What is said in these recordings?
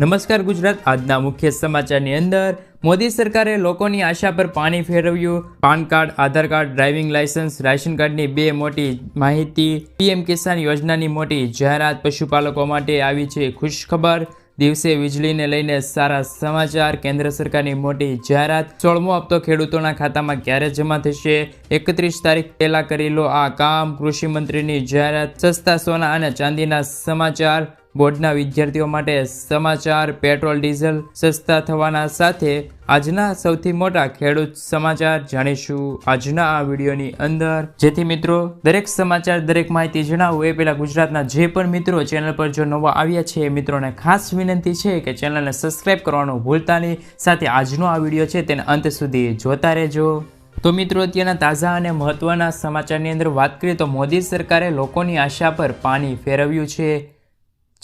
નમસ્કાર ગુજરાત. આજના મુખ્ય સમાચારની અંદર, મોદી સરકારે લોકોની આશા પર પાણી ફેરવ્યું. PAN card, Aadhaar card, driving licence ration કાર્ડની બે મોટી માહિતી. પીએમ કિસાન યોજનાની મોટી જાહેરાત પશુપાલકો માટે આવી છે ખુશખબર. દિવસે વીજળીને લઈને સારા સમાચાર. કેન્દ્ર સરકારની મોટી જાહેરાત સોળમો હપ્તો ખેડૂતોના ખાતામાં ક્યારે જમા થશે? એકત્રીસ તારીખ પહેલા કરી લો આ કામ કૃષિ મંત્રીની જાહેરાત. સસ્તા સોના અને ચાંદીના સમાચાર. બોર્ડના વિદ્યાર્થીઓ માટે સમાચાર, પેટ્રોલ, ડીઝલ સસ્તા થવાના સાથે આજના સૌથી મોટા ખેડૂત સમાચાર જાણીશું. આજના આ વિડીયોની અંદર જેથી મિત્રો દરેક સમાચાર, દરેક માહિતી જણાવું. એ પહેલાં ગુજરાતના જે પણ મિત્રો ચેનલ પર જો નવા આવ્યા છે, એ મિત્રોને ખાસ વિનંતી છે કે ચેનલને સબસ્ક્રાઈબ કરવાનું ભૂલતા નહીં. સાથે આજનો આ વીડિયો છે તેને અંત સુધી જોતા રહેજો. તો મિત્રો, અત્યારના તાજા અને મહત્વના સમાચારની અંદર વાત કરીએ તો મોદી સરકારે લોકોની આશા પર પાણી ફેરવ્યું છે.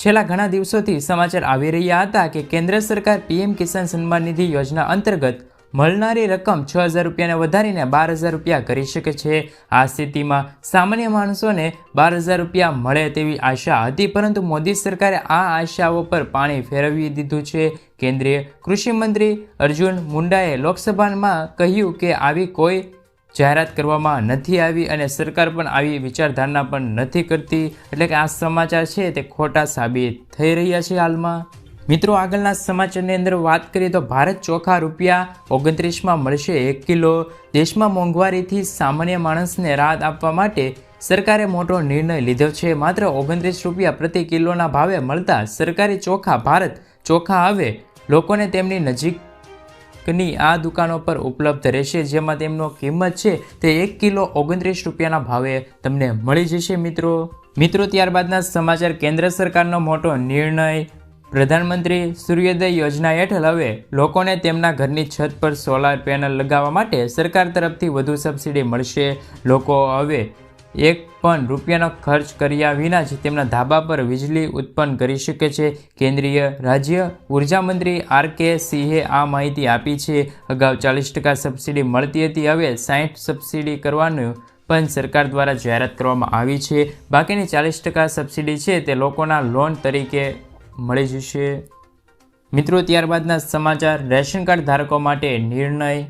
છેલ્લા ઘણા દિવસોથી સમાચાર આવી રહ્યા હતા કે કેન્દ્ર સરકાર પીએમ કિસાન સન્માન નિધિ યોજના અંતર્ગત મળનારી રકમ છ હજાર રૂપિયાને વધારીને બાર હજાર રૂપિયા કરી શકે છે. આ સ્થિતિમાં સામાન્ય માણસોને બાર હજાર રૂપિયા મળે તેવી આશા હતી, પરંતુ મોદી સરકારે આ આશાઓ પર પાણી ફેરવી દીધું છે. કેન્દ્રીય કૃષિ મંત્રી અર્જુન મુંડાએ લોકસભામાં કહ્યું કે આવી કોઈ જાહેરાત કરવામાં નથી આવી અને સરકાર પણ આવી વિચારધારણા પણ નથી કરતી. એટલે કે આ સમાચાર છે તે ખોટા સાબિત થઈ રહ્યા છે હાલમાં. મિત્રો, આગળના સમાચારની અંદર વાત કરીએ તો ભારત ચોખા રૂપિયા ઓગણત્રીસમાં મળશે એક કિલો. દેશમાં મોંઘવારીથી સામાન્ય માણસને રાહત આપવા માટે સરકારે મોટો નિર્ણય લીધો છે. માત્ર ઓગણત્રીસ રૂપિયા પ્રતિ કિલોના ભાવે મળતા સરકારી ચોખા ભારત ચોખા હવે લોકોને તેમની નજીક ની આ દુકાનો પર ઉપલબ્ધ રહેશે, જેમાં તેમનો કિંમત છે તે એક કિલો ઓગણત્રીસ રૂપિયાના ભાવે તમને મળી જશે, મિત્રો. મિત્રો, ત્યારબાદના સમાચાર. કેન્દ્ર સરકારનો મોટો નિર્ણય પ્રધાનમંત્રી સૂર્યોદય યોજના હેઠળ હવે લોકોને તેમના ઘરની છત પર સોલાર પેનલ લગાવવા માટે સરકાર તરફથી વધુ સબસિડી મળશે. લોકો હવે એક પણ રૂપિયાનો ખર્ચ કર્યા વિના જ તેમના ધાબા પર વીજળી ઉત્પન્ન કરી શકે છે. કેન્દ્રીય રાજ્ય ઊર્જા મંત્રી આર કે સિંહે આ માહિતી આપી છે. અગાઉ ચાલીસ ટકા સબસિડી મળતી હતી, હવે સાહીઠ સબસિડી કરવાનું પણ સરકાર દ્વારા જાહેરાત કરવામાં આવી છે. બાકીની ચાલીસ ટકા સબસિડી છે તે લોકોના લોન તરીકે મળી જશે. મિત્રો, ત્યારબાદના સમાચાર. રેશન કાર્ડ ધારકો માટે નિર્ણય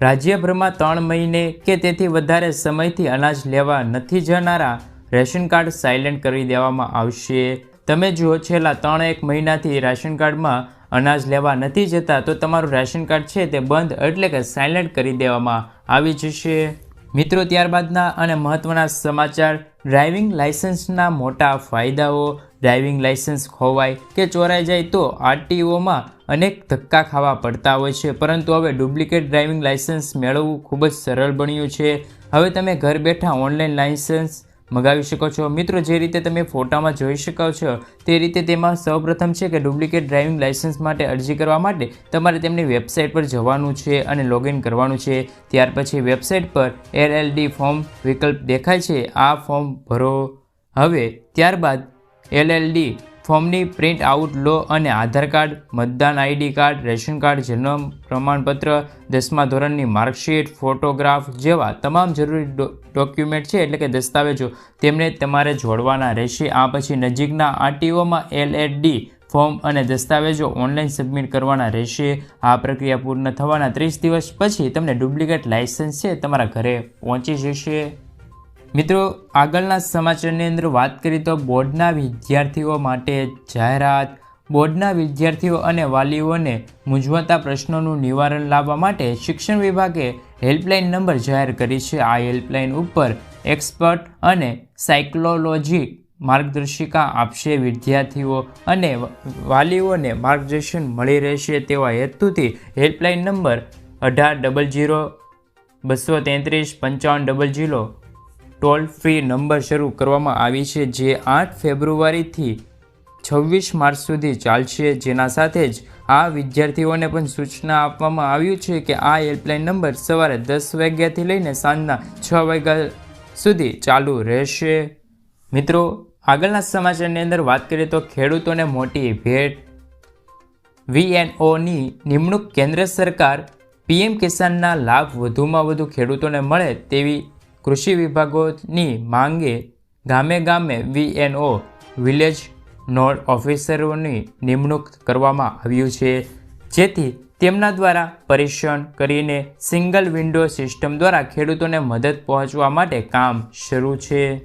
રાજ્યભરમાં ત્રણ મહિને કે તેથી વધારે સમયથી અનાજ લેવા નથી જનારા રેશન કાર્ડ સાયલેન્ટ કરી દેવામાં આવશે. તમે જુઓ, છેલ્લા ત્રણ એક મહિનાથી રેશન કાર્ડમાં અનાજ લેવા નથી જતા, તો તમારું રેશન કાર્ડ છે તે બંધ એટલે કે સાયલેન્ટ કરી દેવામાં આવી જશે. મિત્રો, ત્યારબાદના અને મહત્ત્વના સમાચાર. ડ્રાઇવિંગ લાઇસન્સના મોટા ફાયદાઓ. ડ્રાઇવિંગ લાઇસન્સ ખોવાય કે ચોરાઈ જાય તો આરટીઓમાં અનેક ધક્કા ખાવા પડતા હોય છે. પરંતુ હવે ડુપ્લિકેટ ડ્રાઇવિંગ લાઇસન્સ મેળવવું ખૂબ જ સરળ બન્યું છે. હવે તમે ઘર બેઠા ઓનલાઈન લાઇસન્સ મગાવી શકો છો. મિત્રો, જે રીતે તમે ફોટામાં જોઈ શકો છો, તે રીતે તેમાં સૌપ્રથમ છે કે ડુપ્લિકેટ ડ્રાઇવિંગ લાઇસન્સ માટે અરજી કરવા માટે તમારે તેમની વેબસાઇટ પર જવાનું છે અને લોગિન કરવાનું છે. ત્યાર પછી વેબસાઇટ પર એલએલડી ફોર્મ વિકલ્પ દેખાય છે. આ ફોર્મ ભરો. હવે ત્યારબાદ એલએલડી, ફોર્મની પ્રિન્ટ આઉટ લો અને આધાર કાર્ડ, મતદાન આઈડી કાર્ડ, રેશન કાર્ડ જન્મ પ્રમાણપત્ર, દસમા ધોરણની માર્કશીટ, ફોટોગ્રાફ જેવા તમામ જરૂરી ડોક્યુમેન્ટ છે એટલે કે દસ્તાવેજો તેમને તમારે જોડવાના રહેશે. આ પછી નજીકના આરટીઓમાં એલએડી ફોર્મ અને દસ્તાવેજો ઓનલાઈન સબમિટ કરવાના રહેશે. આ પ્રક્રિયા પૂર્ણ થવાના ત્રીસ દિવસ પછી તમને ડુપ્લિકેટ લાઇસન્સ છે તમારા ઘરે પહોંચી જશે. મિત્રો, આગળના સમાચારની અંદર વાત કરીએ તો બોર્ડના વિદ્યાર્થીઓ માટે જાહેરાત, બોર્ડના વિદ્યાર્થીઓ અને વાલીઓને મૂંઝવતા પ્રશ્નોનું નિવારણ લાવવા માટે શિક્ષણ વિભાગે હેલ્પલાઇન નંબર જાહેર કરી છે. આ હેલ્પલાઇન ઉપર એક્સપર્ટ અને સાયકોલોજી માર્ગદર્શિકા આપશે. વિદ્યાર્થીઓ અને વાલીઓને માર્ગદર્શન મળી રહેશે તેવા હેતુથી હેલ્પલાઇન નંબર અઢાર, ડબલ જીરો બસો તેત્રીસ, પંચાવન, double zero toll free number શરૂ કરવામાં આવી છે, જે આઠ ફેબ્રુઆરીથી છવ્વીસ માર્ચ સુધી ચાલશે. જેના સાથે જ આ વિદ્યાર્થીઓને પણ સૂચના આપવામાં આવ્યું છે કે આ હેલ્પલાઇન નંબર સવારે દસ વાગ્યાથી લઈને સાંજના છ વાગ્યા સુધી ચાલુ રહેશે. મિત્રો, આગળના સમાચારની અંદર વાત કરીએ તો ખેડૂતોને મોટી ભેટ. વીએનઓની નિમણૂક કેન્દ્ર સરકાર, પીએમ કિસાનના લાભ વધુમાં વધુ ખેડૂતોને મળે તેવી કૃષિ વિભાગોની માંગે ગામે ગામે વીએનઓ, વિલેજ નોડ ઓફિસરોની નિમણૂક કરવામાં આવ્યું છે, જેથી તેમના દ્વારા પરીક્ષણ કરીને સિંગલ વિન્ડો સિસ્ટમ દ્વારા ખેડૂતોને મદદ પહોંચવા માટે કામ શરૂ છે.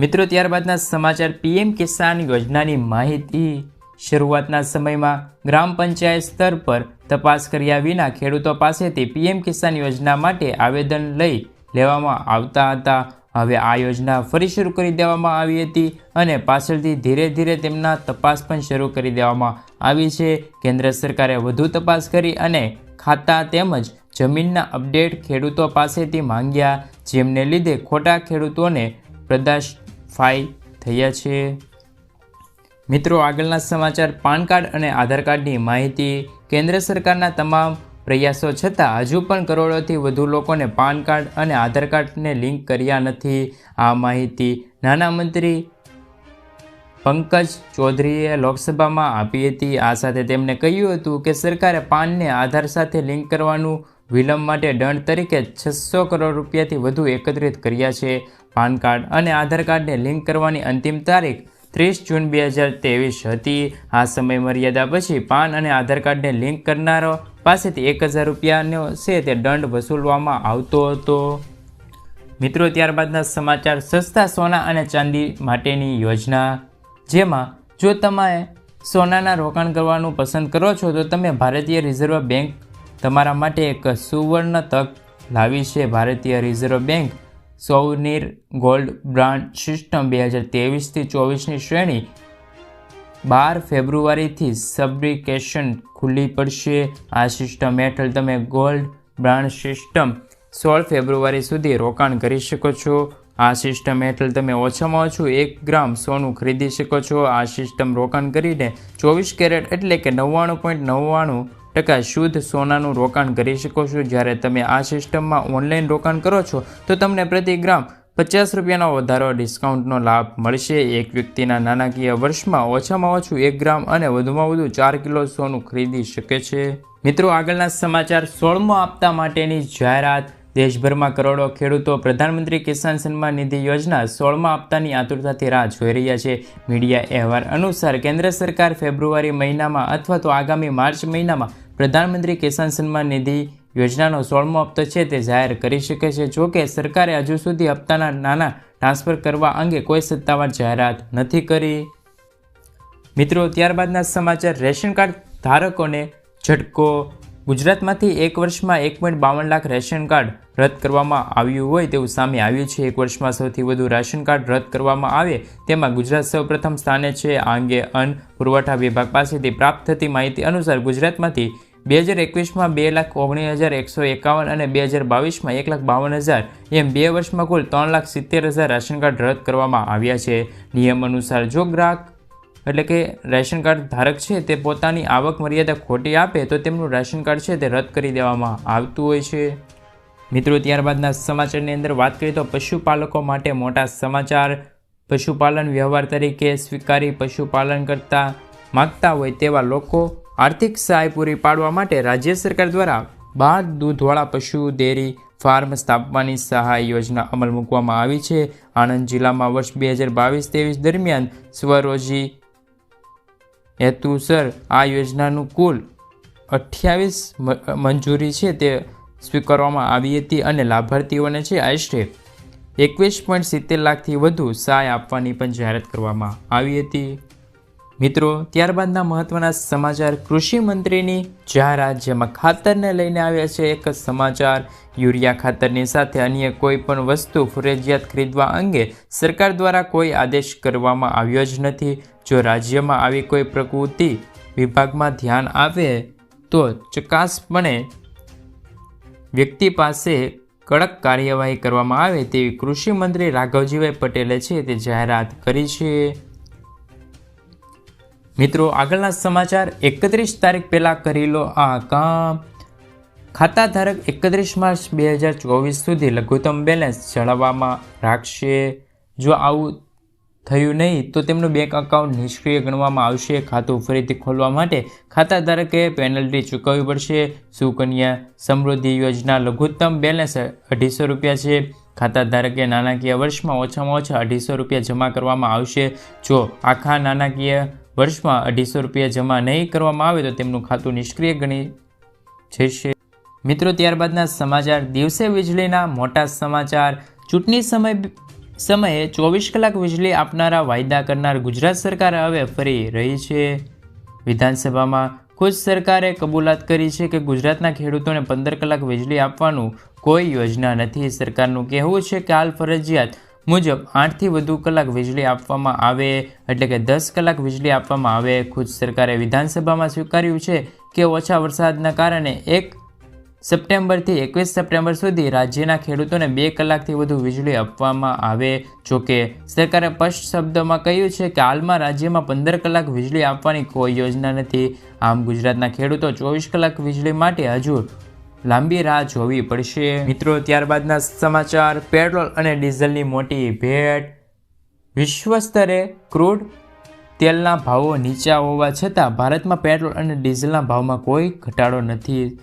મિત્રો, ત્યારબાદના સમાચાર પીએમ કિસાન યોજનાની માહિતી. શરૂઆતના સમયમાં ગ્રામ પંચાયત સ્તર પર તપાસ કર્યા વિના ખેડૂતો પાસેથી પીએમ કિસાન યોજના માટે આવેદન લઈ લેવામાં આવતા હતા. હવે આ યોજના ફરી શરૂ કરી દેવામાં આવી હતી અને પાછળથી ધીરે ધીરે તેમના તપાસ પણ શરૂ કરી દેવામાં આવી છે. કેન્દ્ર સરકારે વધુ તપાસ કરી અને ખાતા તેમજ જમીનના અપડેટ ખેડૂતો પાસેથી માંગ્યા, જેમને લીધે ખોટા ખેડૂતોને પ્રદાશ ફાઈ થયા છે. મિત્રો, આગળના સમાચાર પાન કાર્ડ અને આધાર કાર્ડની માહિતી. કેન્દ્ર સરકારના તમામ પ્રયાસો છતાં હજુ પણ કરોડોથી વધુ લોકોને પાન કાર્ડ અને આધાર કાર્ડને લિંક કર્યા નથી. આ માહિતી નાના મંત્રી પંકજ ચૌધરીએ લોકસભામાં આપી હતી. આ સાથે તેમણે કહ્યું હતું કે સરકારે પાનને આધાર સાથે લિંક કરવાનું વિલંબ માટે દંડ તરીકે છસો કરોડ રૂપિયાથી વધુ એકત્રિત કર્યા છે. પાન કાર્ડ અને આધાર કાર્ડને લિંક કરવાની અંતિમ તારીખ ત્રીસ જૂન બે હજાર ત્રેવીસ હતી. આ સમય મર્યાદા પછી પાન અને આધાર કાર્ડને લિંક કરનારો પાસેથી એક હજાર રૂપિયાનો છે તે દંડ વસૂલવામાં આવતો હતો. મિત્રો, ત્યારબાદના સમાચાર, સસ્તા સોના અને ચાંદી માટેની યોજના, જેમાં જો તમે સોનાના રોકાણ કરવાનું પસંદ કરો છો, તો તમે ભારતીય રિઝર્વ બેંક તમારા માટે એક સુવર્ણ તક લાવી છે. ભારતીય રિઝર્વ બેંક સૌનિર ગોલ્ડ બ્રાન્ડ સિસ્ટમ બે હજાર તેવીસથી ચોવીસની શ્રેણી બાર ફેબ્રુઆરીથી સબ્રિકેશન ખુલ્લી પડશે. આ સિસ્ટમ હેઠળ તમે ગોલ્ડ બ્રાન્ડ સિસ્ટમ સોળ ફેબ્રુઆરી સુધી રોકાણ કરી શકો છો. આ સિસ્ટમ હેઠળ તમે ઓછામાં ઓછું એક ગ્રામ સોનું ખરીદી શકો છો. આ સિસ્ટમ રોકાણ કરીને ચોવીસ કેરેટ એટલે કે નવ્વાણું પોઈન્ટ નવ્વાણું ટકા શુદ્ધ સોનાનું રોકાણ કરી શકો છો. જ્યારે તમે આ સિસ્ટમમાં ઓનલાઈન રોકાણ કરો છો, તો તમને પ્રતિ ગ્રામ પચાસ રૂપિયાનો વધારો, ડિસ્કાઉન્ટનો લાભ મળશે. એક વ્યક્તિના નાણાકીય વર્ષમાં ઓછામાં ઓછું એક ગ્રામ અને વધુમાં વધુ ચાર કિલો સોનું ખરીદી શકે છે. મિત્રો, આગળના સમાચાર સોળમો આપતા માટેની જાહેરાત. દેશભરમાં કરોડો ખેડૂતો પ્રધાનમંત્રી કિસાન સન્માન નિધિ યોજના સોળમા આપતાની આતુરતાથી રાહ જોઈ રહ્યા છે. મીડિયા અહેવાલ અનુસાર, કેન્દ્ર સરકાર ફેબ્રુઆરી મહિનામાં અથવા તો આગામી માર્ચ મહિનામાં પ્રધાનમંત્રી કિસાન સન્માન નિધિ યોજનાનો સોળમો હપ્તો છે તે જાહેર કરી શકે છે. જો કે સરકારે હજુ સુધી હપ્તાના નાના ટ્રાન્સફર કરવા અંગે કોઈ સત્તાવાર જાહેરાત નથી કરી. મિત્રો, ત્યારબાદના સમાચાર. રેશન કાર્ડ ધારકોને ઝટકો. ગુજરાતમાંથી એક વર્ષમાં એક પોઈન્ટ બાવન લાખ રેશન કાર્ડ રદ કરવામાં આવ્યું હોય તેવું સામે આવ્યું છે. એક વર્ષમાં સૌથી વધુ રેશન કાર્ડ રદ કરવામાં આવે તેમાં ગુજરાત સૌપ્રથમ સ્થાને છે. આ અંગે અન્ન પુરવઠા વિભાગ પાસેથી પ્રાપ્ત થતી માહિતી અનુસાર ગુજરાતમાંથી બે હજાર એકવીસમાં બે લાખ ઓગણીસ હજાર એકસો એકાવન અને બે હજાર બાવીસમાં એક લાખ બાવન હજાર એમ બે વર્ષમાં કુલ ત્રણ લાખ સિત્તેર હજાર રાશન કાર્ડ રદ કરવામાં આવ્યા છે. નિયમ અનુસાર જો ગ્રાહક એટલે કે રેશન કાર્ડ ધારક છે તે પોતાની આવક મર્યાદા ખોટી આપે તો તેમનું રેશન કાર્ડ છે તે રદ કરી દેવામાં આવતું હોય છે. મિત્રો, ત્યારબાદના સમાચારની અંદર વાત કરીએ તો પશુપાલકો માટે મોટા સમાચાર. પશુપાલન વ્યવહાર તરીકે સ્વીકારી પશુપાલન કરતા માગતા હોય તેવા લોકો આર્થિક સહાય પૂરી પાડવા માટે રાજ્ય સરકાર દ્વારા બાર દૂધવાળા પશુ, ડેરી, ફાર્મ સ્થાપવાની સહાય યોજના અમલ મૂકવામાં આવી છે. આણંદ જિલ્લામાં વર્ષ બે હજાર બાવીસ ત્રેવીસ દરમિયાન સ્વરોજી હેતુસર આ યોજનાનું કુલ અઠ્યાવીસ મંજૂરી છે તે સ્વીકારવામાં આવી હતી અને લાભાર્થીઓને છે આશરે એકવીસ પોઈન્ટ સિત્તેર લાખથી વધુ સહાય આપવાની પણ જાહેરાત કરવામાં આવી હતી. મિત્રો, ત્યારબાદના મહત્વના સમાચાર કૃષિ મંત્રીની જાહેરાત જેમાં ખાતરને લઈને આવ્યા છે. એક સમાચાર, યુરિયા ખાતરની સાથે અન્ય કોઈ પણ વસ્તુ ફરજિયાત ખરીદવા અંગે સરકાર દ્વારા કોઈ આદેશ કરવામાં આવ્યો જ નથી. જો રાજ્યમાં આવી કોઈ પ્રકૃતિ વિભાગમાં ધ્યાન આવે, તો ચકાસપણે વ્યક્તિ પાસે કડક કાર્યવાહી કરવામાં આવે તેવી કૃષિ મંત્રી રાઘવજીભાઈ પટેલે છે તે જાહેરાત કરી છે. મિત્રો, આગળના સમાચાર, એકત્રીસ તારીખ પહેલાં કરી લો આ કામ. ખાતા ધારક એકત્રીસ માર્ચ બે હજાર ચોવીસ સુધી લઘુત્તમ બેલેન્સ જાળવવામાં રાખશે. જો આવું થયું નહીં, તો તેમનું બેંક એકાઉન્ટ નિષ્ક્રિય ગણવામાં આવશે. ખાતું ફરીથી ખોલવા માટે ખાતા ધારકે પેનલ્ટી ચૂકવવી પડશે. સુકન્યા સમૃદ્ધિ યોજના લઘુત્તમ બેલેન્સ અઢીસો રૂપિયા છે. ખાતા ધારકે નાણાકીય વર્ષમાં ઓછામાં ઓછા અઢીસો રૂપિયા જમા કરવામાં આવશે. જો આખા નાણાકીય વર્ષમાં અઢીસો રૂપિયા જમા નહીં કરવામાં આવે તો તેમનું ખાતું નિષ્ક્રિય ગણી જશે. મિત્રો, ત્યારબાદના સમાચાર. દિવસે વીજળીના મોટા સમાચાર. ચૂંટણી સમય સમયે ચોવીસ કલાક વીજળી આપનારા વાયદા કરનાર ગુજરાત સરકાર હવે ફરી રહી છે. વિધાનસભામાં ખુદ સરકારે કબૂલાત કરી છે કે ગુજરાતના ખેડૂતોને પંદર કલાક વીજળી આપવાનું કોઈ યોજના નથી. સરકારનું કહેવું છે કે હાલ ફરજિયાત મુજબ આઠથી વધુ કલાક વીજળી આપવામાં આવે, એટલે કે દસ કલાક વીજળી આપવામાં આવે, ખુદ સરકારે વિધાનસભામાં સ્વીકાર્યું છે કે ઓછા વરસાદના કારણે એક સપ્ટેમ્બરથી એકવીસ સપ્ટેમ્બર સુધી રાજ્યના ખેડૂતોને બે કલાકથી વધુ વીજળી આપવામાં આવે. જોકે સરકારે સ્પષ્ટ શબ્દોમાં કહ્યું છે કે હાલમાં રાજ્યમાં પંદર કલાક વીજળી આપવાની કોઈ યોજના નથી. આમ ગુજરાતના ખેડૂતો ચોવીસ કલાક વીજળી માટે હજુ લાંબી રાહ જોવી પડશે. મિત્રો, ત્યારબાદના સમાચાર. પેટ્રોલ અને ડીઝલની મોટી ભેટ. વિશ્વ સ્તરે ક્રૂડ તેલના ભાવો નીચા હોવા છતાં ભારતમાં પેટ્રોલ અને ડીઝલના ભાવમાં કોઈ ઘટાડો નથી.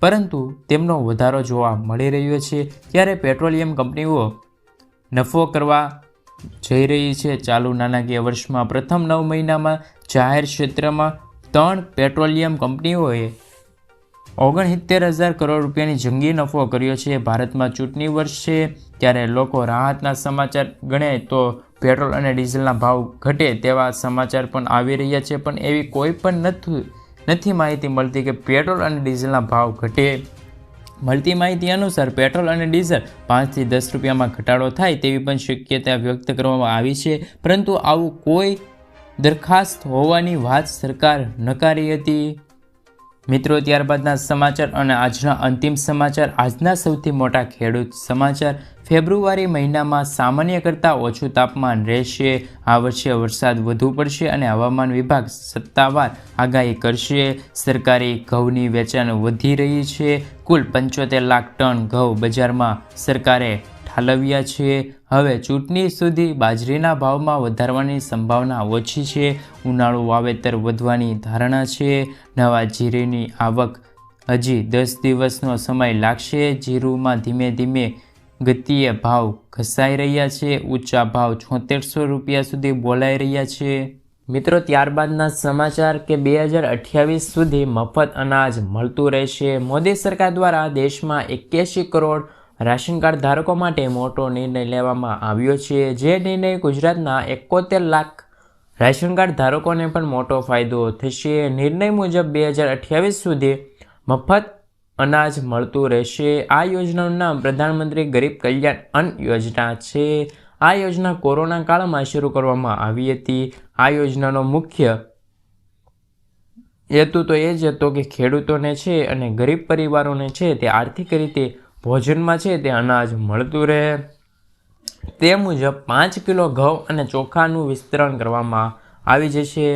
પરંતુ તેમનો વધારો જોવા મળી રહ્યો છે. ત્યારે પેટ્રોલિયમ કંપનીઓ નફો કરવા જઈ રહી છે. ચાલુ નાણાકીય વર્ષમાં પ્રથમ નવ મહિનામાં જાહેર ક્ષેત્રમાં ત્રણ પેટ્રોલિયમ કંપનીઓએ ઓગણસિત્તેર હજાર કરોડ રૂપિયાની જંગી નફો કર્યો છે. ભારતમાં ચૂંટણી વર્ષ છે ત્યારે લોકો રાહતના સમાચાર ગણે તો પેટ્રોલ અને ડીઝલના ભાવ ઘટે તેવા સમાચાર પણ આવી રહ્યા છે. પણ એવી કોઈ પણ નથી નથી માહિતી મળતી કે પેટ્રોલ અને ડીઝલના ભાવ ઘટે. મળતી માહિતી અનુસાર પેટ્રોલ અને ડીઝલ પાંચથી દસ રૂપિયામાં ઘટાડો થાય તેવી પણ શક્યતા વ્યક્ત કરવામાં આવી છે. પરંતુ આવું કોઈ દરખાસ્ત હોવાની વાત સરકાર નકારી હતી. મિત્રો, ત્યારબાદના સમાચાર અને આજના અંતિમ સમાચાર. આજના સૌથી મોટા ખેડૂત સમાચાર. ફેબ્રુઆરી મહિનામાં સામાન્ય કરતાં ઓછું તાપમાન રહેશે. આ વર્ષે વરસાદ વધુ પડશે અને હવામાન વિભાગ સત્તાવાર આગાહી કરશે. સરકારી ઘઉંની વેચાણ વધી રહી છે. કુલ પંચોતેર લાખ ટન ઘઉં બજારમાં સરકારે ઠાલવ્યા છે. હવે ચૂંટણી સુધી બાજરીના ભાવમાં વધારવાની સંભાવના ઓછી છે. ઉનાળુ વાવેતર વધવાની ધારણા છે. નવા જીરીની આવક હજી દસ દિવસનો સમય લાગશે. જીરુમાં ધીમે ધીમે ગતિએ ભાવ ઘસાઈ રહ્યા છે. ઊંચા ભાવ છોતેરસો રૂપિયા સુધી બોલાઈ રહ્યા છે. મિત્રો, ત્યારબાદના સમાચાર કે બે હજાર અઠ્યાવીસ સુધી મફત અનાજ મળતું રહેશે. મોદી સરકાર દ્વારા દેશમાં એક્યાસી કરોડ રાશન કાર્ડ ધારકો માટે મોટો નિર્ણય લેવામાં આવ્યો છે. જે નિર્ણય ગુજરાતના એકોતેર લાખ રાશન કાર્ડ ધારકોને પણ મોટો ફાયદો થશે. નિર્ણય મુજબ બે હજાર અઠ્યાવીસ સુધી મફત અનાજ મળતું રહેશે. આ યોજનાનું નામ પ્રધાનમંત્રી ગરીબ કલ્યાણ અન્ન યોજના છે. આ યોજના કોરોના કાળમાં શરૂ કરવામાં આવી હતી. આ યોજનાનો મુખ્ય હેતુ તો એ જ હતો કે ખેડૂતોને છે અને ગરીબ પરિવારોને છે તે આર્થિક રીતે ભોજનમાં છે તે અનાજ મળતું રહે. તે મુજબ પાંચ કિલો ઘઉં અને ચોખાનું વિસ્તરણ કરવામાં આવી જશે.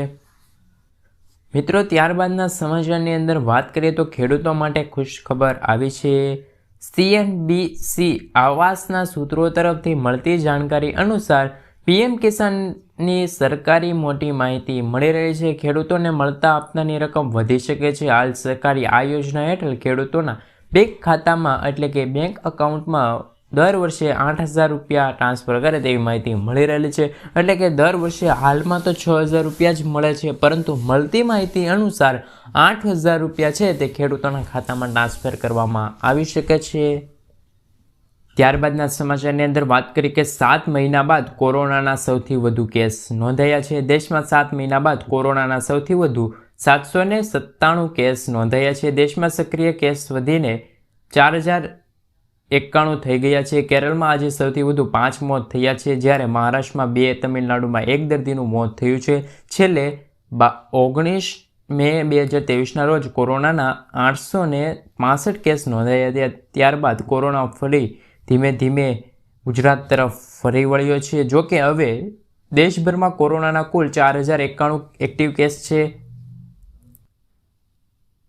મિત્રો, ત્યારબાદના સમાચારની અંદર વાત કરીએ તો ખેડૂતો માટે ખુશ ખબર આવી છે. સીએનબીસી આવાસના સૂત્રો તરફથી મળતી જાણકારી અનુસાર પીએમ કિસાનની સરકારી મોટી માહિતી મળી રહી છે. ખેડૂતોને મળતા આપનાની રકમ વધી શકે છે. હાલ સરકારી આ યોજના હેઠળ ખેડૂતોના બેંક ખાતામાં એટલે કે બેંક અકાઉન્ટમાં દર વર્ષે આઠ હજાર રૂપિયા ટ્રાન્સફર કરે તેવી માહિતી મળી રહેલી છે. એટલે કે દર વર્ષે હાલમાં તો છ હજાર રૂપિયા જ મળે છે, પરંતુ મળતી માહિતી અનુસાર આઠ હજાર રૂપિયા છે તે ખેડૂતોના ખાતામાં ટ્રાન્સફર કરવામાં આવી શકે છે. ત્યારબાદના સમાચારની અંદર વાત કરી કે સાત મહિના બાદ કોરોનાના સૌથી વધુ કેસ નોંધાયા છે. દેશમાં સાત મહિના બાદ કોરોનાના સૌથી વધુ સાતસો ને સત્તાણું કેસ નોંધાયા છે. દેશમાં સક્રિય કેસ વધીને ચાર હજાર એકાણું થઈ ગયા છે. કેરળમાં આજે સૌથી વધુ પાંચ મોત થયા છે. જ્યારે મહારાષ્ટ્રમાં બે, તમિલનાડુમાં એક દર્દીનું મોત થયું છે. છેલ્લે બા, ઓગણીસ મે બે હજાર ત્રેવીસના રોજ કોરોનાના આઠસો ને પાસઠ કેસ નોંધાયા હતા. ત્યારબાદ કોરોના ફરી ધીમે ધીમે ગુજરાત તરફ ફરી વળ્યો છે. જોકે હવે દેશભરમાં કોરોનાના કુલ ચાર હજાર એકાણું એક્ટિવ કેસ છે.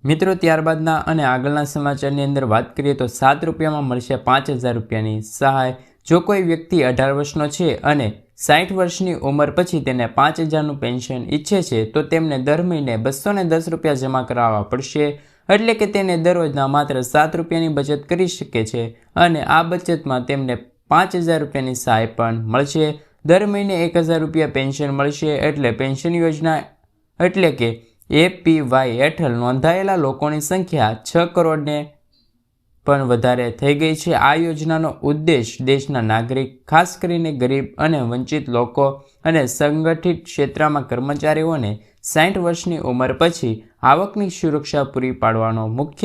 મિત્રો, ત્યારબાદના અને આગળના સમાચારની અંદર વાત કરીએ તો સાત રૂપિયામાં મળશે પાંચ હજાર રૂપિયાની સહાય. જો કોઈ વ્યક્તિ અઢાર વર્ષનો છે અને સાઠ વર્ષની ઉંમર પછી તેને પાંચ હજારનું પેન્શન ઈચ્છે છે, તો તેમને દર મહિને બસો દસ રૂપિયા જમા કરાવવા પડશે. એટલે કે તેને દરરોજના માત્ર સાત રૂપિયાની બચત કરી શકે છે અને આ બચતમાં તેમને પાંચ હજાર રૂપિયાની સહાય પણ મળશે. દર મહિને એક હજાર રૂપિયા પેન્શન મળશે એટલે પેન્શન યોજના એટલે કે એપીવાય હેઠળ નોંધાયેલા લોકોની સંખ્યા છ કરોડને પણ વધારે થઈ ગઈ છે. આ યોજનાનો ઉદ્દેશ દેશના નાગરિક, ખાસ કરીને ગરીબ અને વંચિત લોકો અને સંગઠિત ક્ષેત્રમાં કર્મચારીઓને સાઠ વર્ષની ઉંમર પછી આવકની સુરક્ષા પૂરી પાડવાનો મુખ્ય